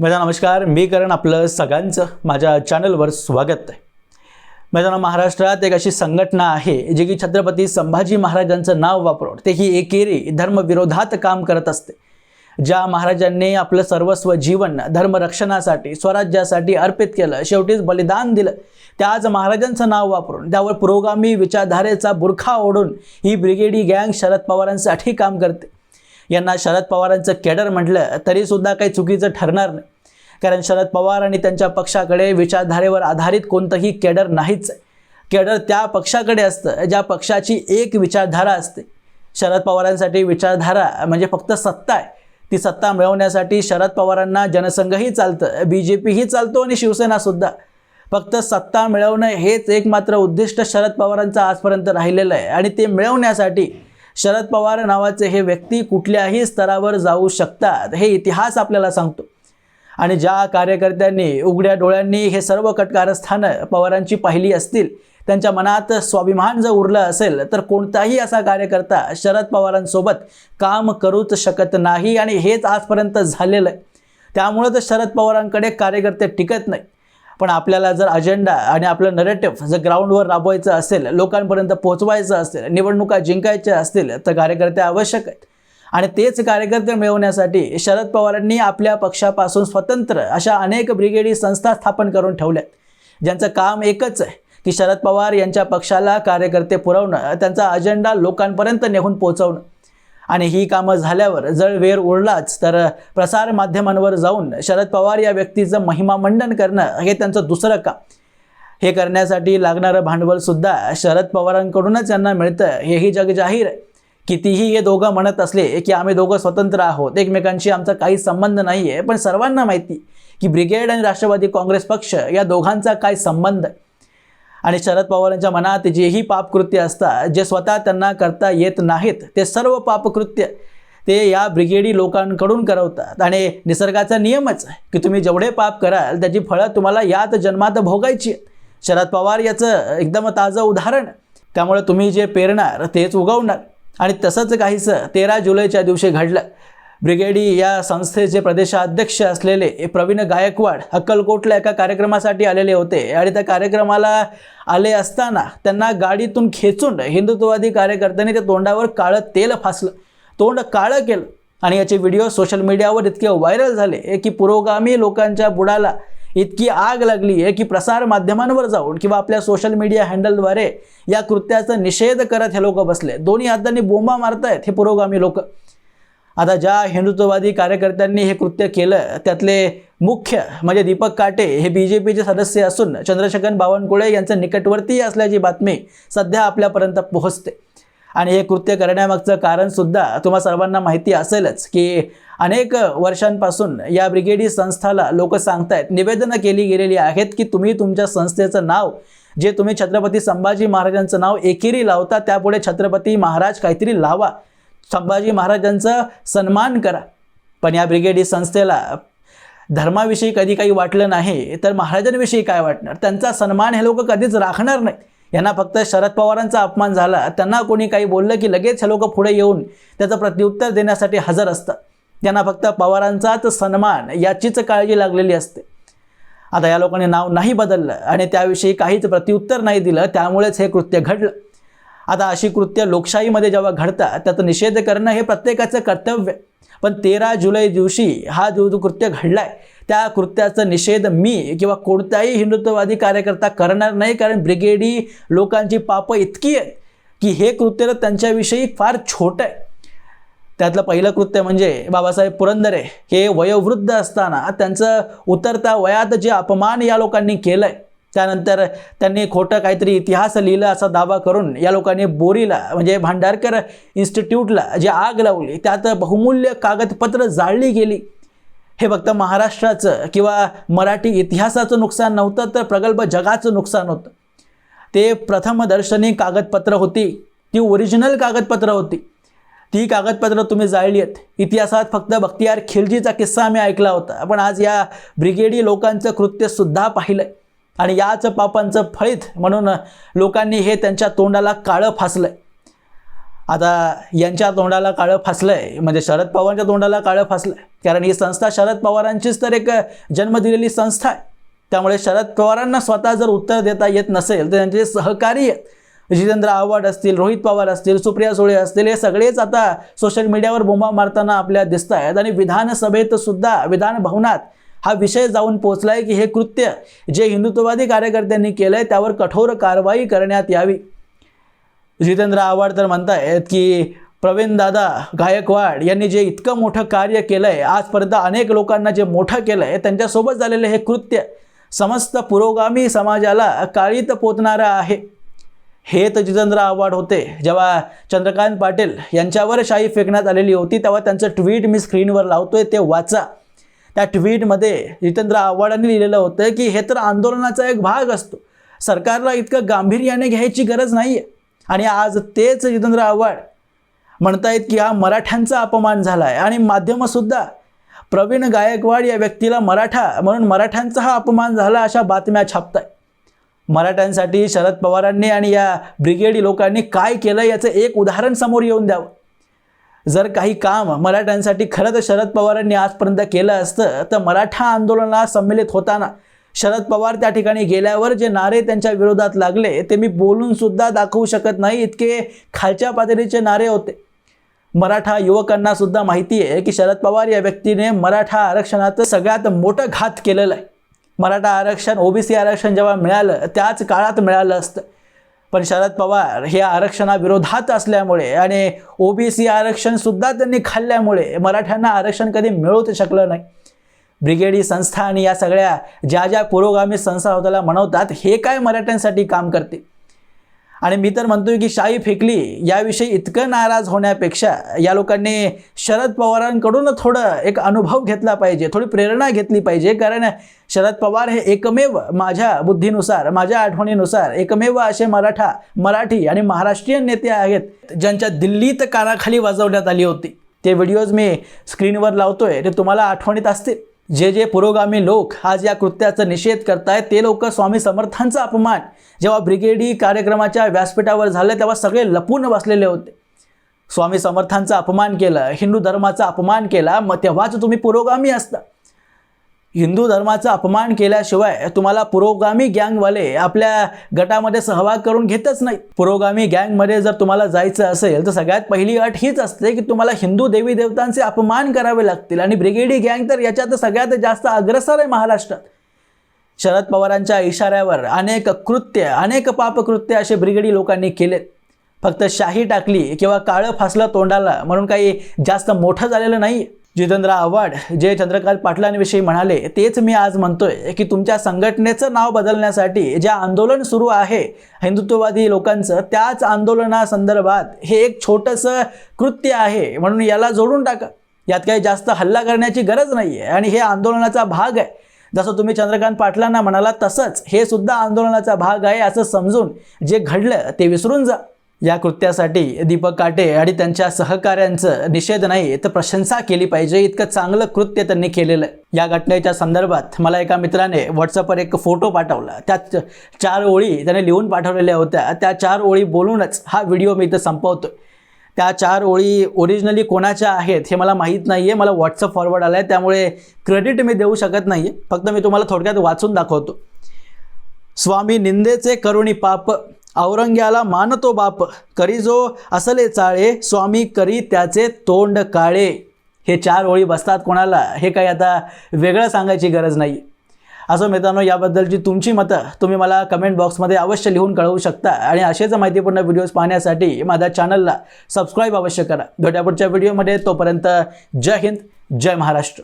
माझा नमस्कार मी करण आपलं सगळ्यांचं माझ्या चॅनलवर स्वागत आहे. माझ्या महाराष्ट्रात एक अशी संघटना आहे जी की छत्रपती संभाजी महाराजांचं नाव वापरून ते ही एकेरी धर्मविरोधात काम करत असते. ज्या महाराजांनी आपलं सर्वस्व जीवन धर्मरक्षणासाठी स्वराज्यासाठी अर्पित केलं शेवटीच बलिदान दिलं त्याच महाराजांचं नाव वापरून त्यावर पुरोगामी विचारधारेचा बुरखा ओढून ही ब्रिगेडी गँग शरद पवारांसाठी काम करते. यांना शरद पवारांचं केडर म्हटलं तरीसुद्धा काही चुकीचं ठरणार नाही. कारण शरद पवार आणि त्यांच्या पक्षाकडे विचारधारेवर आधारित कोणतंही केडर नाहीच केडर त्या पक्षाकडे असतं ज्या पक्षाची एक विचारधारा असते. शरद पवारांसाठी विचारधारा म्हणजे फक्त सत्ता आहे. ती सत्ता मिळवण्यासाठी शरद पवारांना जनसंघही चालतं बी जे पीही चालतो आणि शिवसेनासुद्धा फक्त सत्ता मिळवणं हेच एकमात्र उद्दिष्ट शरद पवारांचं आजपर्यंत राहिलेलं आहे. आणि ते मिळवण्यासाठी शरद पवार नावाचे हे व्यक्ती कुठल्याही स्तरावर जाऊ शकतात हे इतिहास आपल्याला सांगतो. आणि ज्या कार्यकर्त्यांनी उघड्या डोळ्यांनी हे सर्व कटकारस्थानं पवारांची पाहिली असतील त्यांच्या मनात स्वाभिमान जर उरलं असेल तर कोणताही असा कार्यकर्ता शरद पवारांसोबत काम करूच शकत नाही. आणि हेच आजपर्यंत झालेलं आहे. त्यामुळं तर शरद पवारांकडे कार्यकर्ते टिकत नाही पण आपल्याला जर अजेंडा आणि आपलं नरेटिव्ह जर ग्राउंडवर राबवायचं असेल लोकांपर्यंत पोहोचवायचं असेल निवडणुका जिंकायच्या असतील तर कार्यकर्ते आवश्यक आहेत. आणि तेच कार्यकर्ते मिळवण्यासाठी शरद पवारांनी आपल्या पक्षापासून स्वतंत्र अशा अनेक ब्रिगेडी संस्था स्थापन करून ठेवल्यात. ज्यांचं काम एकच आहे की शरद पवार यांच्या पक्षाला कार्यकर्ते पुरवणं त्यांचा अजेंडा लोकांपर्यंत नेऊन पोहोचवणं. आणि ही कामं झाल्यावर जर वेळ उरलाच तर प्रसार माध्यमांवर जाऊन शरद पवार या व्यक्तीचं महिमामंडन करणं हे त्यांचं दुसरं काम. हे करण्यासाठी लागणारं भांडवलसुद्धा शरद पवारांकडूनच यांना मिळतं. हेही जग जाहीर आहे. कितीही हे दोघं म्हणत असले की आम्ही दोघं स्वतंत्र आहोत. एकमेकांशी आमचा काही संबंध नाही आहे पण सर्वांना माहिती की ब्रिगेड आणि राष्ट्रवादी काँग्रेस पक्ष या दोघांचा काय संबंध? आहे आणि शरद पवारांच्या मनात जेही पापकृत्य असतात जे स्वतः त्यांना करता येत नाहीत ते सर्व पापकृत्य ते या ब्रिगेडी लोकांकडून करवतात. आणि निसर्गाचा नियमच आहे की तुम्ही जेवढे पाप कराल त्याची फळं तुम्हाला यात जन्मात भोगायची आहेत. शरद पवार याचं एकदम ताजं उदाहरण त्यामुळे तुम्ही जे पेरणार तेच उगवणार. आणि तसंच काहीसं तेरा जुलैच्या दिवशी घडलं. ब्रिगेडी या संस्थेचे प्रदेशाध्यक्ष असलेले प्रवीण गायकवाड अक्कलकोटला एका कार्यक्रमासाठी आलेले होते. आणि त्या कार्यक्रमाला आले असताना त्यांना गाडीतून खेचून हिंदुत्ववादी कार्यकर्त्यांनी त्या तोंडावर काळं तेल फासलं. तोंड काळं केलं. आणि याचे व्हिडिओ सोशल मीडियावर इतके व्हायरल झाले की पुरोगामी लोकांच्या बुडाला इतकी आग लागली आहे की प्रसार माध्यमांवर जाऊन किंवा आपल्या सोशल मीडिया हँडलद्वारे या कृत्याचा निषेध करत हे लोक बसले. दोन्ही हातांनी बोंबा मारतायत हे पुरोगामी लोक. आता ज्या हिंदुत्ववादी कार्यकर्त्यांनी हे कृत्य केलं त्यातले मुख्य म्हणजे दीपक काटे हे बी जे पीचे सदस्य असून चंद्रशेखर बावनकुळे यांचं निकटवर्तीय असल्याची बातमी सध्या आपल्यापर्यंत पोहोचते. आणि हे कृत्य करण्यामागचं कारणसुद्धा तुम्हा सर्वांना माहिती असेलच की अनेक वर्षांपासून या ब्रिगेडी संस्थाला लोक सांगतायत निवेदनं केली गेलेली आहेत की तुम्ही तुमच्या संस्थेचं नाव जे तुम्ही छत्रपती संभाजी महाराजांचं नाव एकेरी लावता त्यापुढे छत्रपती महाराज काहीतरी लावा संभाजी महाराजांचा सन्मान करा. पण या ब्रिगेडी संस्थेला धर्माविषयी कधी काही वाटलं नाही तर महाराजांविषयी काय वाटणार? त्यांचा सन्मान हे लोक कधीच राखणार नाहीत. यांना फक्त शरद पवारांचा अपमान झाला. त्यांना कोणी काही बोललं की लगेच हे लोक पुढे येऊन त्याचं प्रत्युत्तर देण्यासाठी हजर असतात. त्यांना फक्त पवारांचाच सन्मान याचीच काळजी लागलेली असते. आता या लोकांनी नाव नाही बदललं आणि त्याविषयी काहीच प्रत्युत्तर नाही दिलं त्यामुळेच हे कृत्य घडलं. आता अशी कृत्य लोकशाहीमध्ये जेव्हा घडतात त्याचा निषेध करणं हे प्रत्येकाचं कर्तव्य आहे. पण तेरा जुलै दिवशी हा जो जो कृत्य आहे त्या कृत्याचा निषेध मी किंवा कोणताही हिंदुत्ववादी कार्यकर्ता करणार नाही कारण ब्रिगेडी लोकांची पापं इतकी आहेत की हे कृत्य तर त्यांच्याविषयी फार छोटं आहे त्यातलं पहिलं कृत्य म्हणजे बाबासाहेब पुरंदरे हे वयोवृद्ध असताना त्यांचं उतरता वयात जे अपमान या लोकांनी केलं आहे त्यानंतर त्यांनी खोटं काहीतरी इतिहास लिहिलं असा दावा करून या लोकांनी बोरीला म्हणजे भांडारकर इन्स्टिट्यूटला जी आग लावली त्यात बहुमूल्य कागदपत्र जाळली गेली. हे फक्त महाराष्ट्राचं किंवा मराठी इतिहासाचं नुकसान नव्हतं तर प्रगल्भ जगाचं नुकसान होतं. ते प्रथमदर्शनी कागदपत्र होती ती ओरिजिनल कागदपत्र होती. ती कागदपत्र तुम्ही जाळली आहेत. इतिहासात फक्त बख्तियार खिलजीचा किस्सा आम्ही ऐकला होता पण आज या ब्रिगेडी लोकांचं कृत्यसुद्धा पाहिलं आहे आणि याच पापांचं फळीत म्हणून लोकांनी हे त्यांच्या तोंडाला काळं फासलं आहे आता यांच्या तोंडाला काळं फासलं आहे म्हणजे शरद पवारांच्या तोंडाला काळं फासलं आहे कारण ही संस्था शरद पवारांचीच तर एक जन्म दिलेली संस्था आहे. त्यामुळे शरद पवारांना स्वतः जर उत्तर देता येत नसेल तर त्यांचे सहकारी आहेत जितेंद्र आव्हाड असतील रोहित पवार असतील सुप्रिया सुळे असतील हे सगळेच आता सोशल मीडियावर बोंबा मारताना आपल्या दिसत आहेत आणि विधानसभेत सुद्धा विधान भवनात हा विषय जाऊन पोचला आहे की हे कृत्य जे हिंदुत्ववादी कार्यकर्त्यांनी केलं आहे त्यावर कठोर कारवाई करण्यात यावी. जितेंद्र आव्हाड तर म्हणतायत की प्रवीणदादा गायकवाड यांनी जे इतकं मोठं कार्य केलं आहे आजपर्यंत अनेक लोकांना जे मोठं केलं आहे त्यांच्यासोबत झालेलं हे कृत्य समस्त पुरोगामी समाजाला काळीत पोचणारं आहे. हे तर जितेंद्र आव्हाड होते. जेव्हा चंद्रकांत पाटील यांच्यावर शाही फेकण्यात आलेली होती तेव्हा त्यांचं ट्विट मी स्क्रीनवर लावतोय ते वाचा. या ट्विटमध्ये जितेंद्र आव्हाडांनी लिहिलेलं होतं की हे तर आंदोलनाचा एक भाग असतो. सरकारला इतकं गांभीर्याने घ्यायची गरज नाही आहे आणि आज तेच जितेंद्र आव्हाड म्हणतायत की हा मराठ्यांचा अपमान झाला आहे आणि माध्यमंसुद्धा प्रवीण गायकवाड या व्यक्तीला मराठा म्हणून मराठ्यांचा हा अपमान झाला अशा बातम्या छापत आहे मराठ्यांसाठी शरद पवारांनी आणि या ब्रिगेडी लोकांनी काय केलं याचं एक उदाहरण समोर येऊन द्यावं. जर काही काम मराठ्यांसाठी खरं तर शरद पवारांनी आजपर्यंत केलं असतं तर मराठा आंदोलनाला सम्मिलित होताना शरद पवार त्या ठिकाणी गेल्यावर जे नारे त्यांच्या विरोधात लागले ते मी बोलून सुद्धा दाखवू शकत नाही इतके खालच्या पातळीचे नारे होते. मराठा युवकांना सुद्धा माहिती आहे की शरद पवार या व्यक्तीने मराठा आरक्षणाचं सगळ्यात मोठं घात केलेलं आहे. मराठा आरक्षण ओबीसी आरक्षण जेव्हा मिळालं त्याच काळात मिळालं असतं. पण शरद पवार हे आरक्षणाविरोधात असल्यामुळे आणि ओबीसी आरक्षणसुद्धा त्यांनी खाल्ल्यामुळे मराठ्यांना आरक्षण कधी मिळूच शकलं नाही. ब्रिगेडी संस्था आणि या सगळ्या ज्या ज्या पुरोगामी संस्था स्वतःला म्हणवतात हे काय मराठ्यांसाठी काम करते? आणि मी तर म्हणतोय की शाई फेकली याविषयी इतकं नाराज होण्यापेक्षा या लोकांनी शरद पवारांकडून थोडं एक अनुभव घेतला पाहिजे थोडी प्रेरणा घेतली पाहिजे. कारण शरद पवार हे एकमेव माझ्या बुद्धीनुसार माझ्या आठवणीनुसार एकमेव असे मराठा मराठी आणि महाराष्ट्रीयन नेते आहेत ज्यांच्या दिल्लीत कानाखाली वाजवण्यात आली होती. ते व्हिडिओज मी स्क्रीनवर लावतोय ते तुम्हाला आठवणीत असतील. जे जे पुरोगामी लोक आज या कृत्याचा निषेध करतायत ते लोक स्वामी समर्थांचा अपमान. जेव्हा ब्रिगेडी कार्यक्रमाच्या व्यासपीठावर झालं तेव्हा सगळे लपून बसलेले होते. स्वामी समर्थांचा अपमान केला हिंदू धर्माचा अपमान केला मग तेव्हाच तुम्ही पुरोगामी असता. हिंदू धर्माचा अपमान केल्याशिवाय तुम्हाला पुरोगामी गँगवाले आपल्या गटामध्ये सहभाग करून घेतच नाही. पुरोगामी गँगमध्ये जर तुम्हाला जायचं असेल तर सगळ्यात पहिली अट हीच असते की तुम्हाला हिंदू देवी देवतांचे अपमान करावे लागतील. आणि ब्रिगेडी गँग तर याच्यात सगळ्यात जास्त अग्रसर आहे महाराष्ट्रात. शरद पवारांच्या इशाऱ्यावर अनेक कृत्य अनेक पापकृत्य असे ब्रिगेडी लोकांनी केलेत. फक्त शाही टाकली किंवा काळं फासलं तोंडाला म्हणून काही जास्त मोठं झालेलं नाही जितेंद्र आव्हाड जे चंद्रकांत पाटलांविषयी म्हणाले तेच मी आज म्हणतोय की तुमच्या संघटनेचं नाव बदलण्यासाठी जे आंदोलन सुरू आहे हिंदुत्ववादी लोकांचं त्याच आंदोलनासंदर्भात हे एक छोटंसं कृत्य आहे म्हणून याला जोडून टाका. यात काही जास्त हल्ला करण्याची गरज नाही आहे आणि हे आंदोलनाचा भाग आहे. जसं तुम्ही चंद्रकांत पाटलांना म्हणाला तसंच हे सुद्धा आंदोलनाचा भाग आहे असं समजून जे घडलं ते विसरून जा. या कृत्यासाठी दीपक काटे आणि त्यांच्या सहकाऱ्यांचं निषेध नाही तर प्रशंसा केली पाहिजे. इतकं चांगलं कृत्य त्यांनी केलेलं आहे. या घटनेच्या संदर्भात मला एका मित्राने व्हॉट्सअपवर एक फोटो पाठवला. त्यात चार ओळी त्याने लिहून पाठवलेल्या होत्या. त्या चार ओळी बोलूनच हा व्हिडिओ मी इथं संपवतो त्या चार ओळी ओरिजिनली कोणाच्या आहेत हे मला माहीत नाही आहे मला व्हॉट्सअप फॉरवर्ड आला आहे त्यामुळे क्रेडिट मी देऊ शकत नाही आहे फक्त मी तुम्हाला थोडक्यात वाचून दाखवतो. स्वामी निंदेचे करुणी पाप औरंग्याला मानतो बाप करी जो असले चाळे स्वामी करी त्याचे तोंड काळे. हे चार ओळी बसतात कोणाला? हे काही आता वेगळं सांगायची गरज नाही. असं मित्रांनो याबद्दलची तुमची मतं तुम्ही मला कमेंट बॉक्समध्ये अवश्य लिहून कळवू शकता. आणि असेच माहितीपूर्ण व्हिडिओज पाहण्यासाठी माझ्या चॅनलला सबस्क्राईब अवश्य करा. भेट्या पुढच्या व्हिडिओमध्ये तोपर्यंत जय हिंद जय महाराष्ट्र.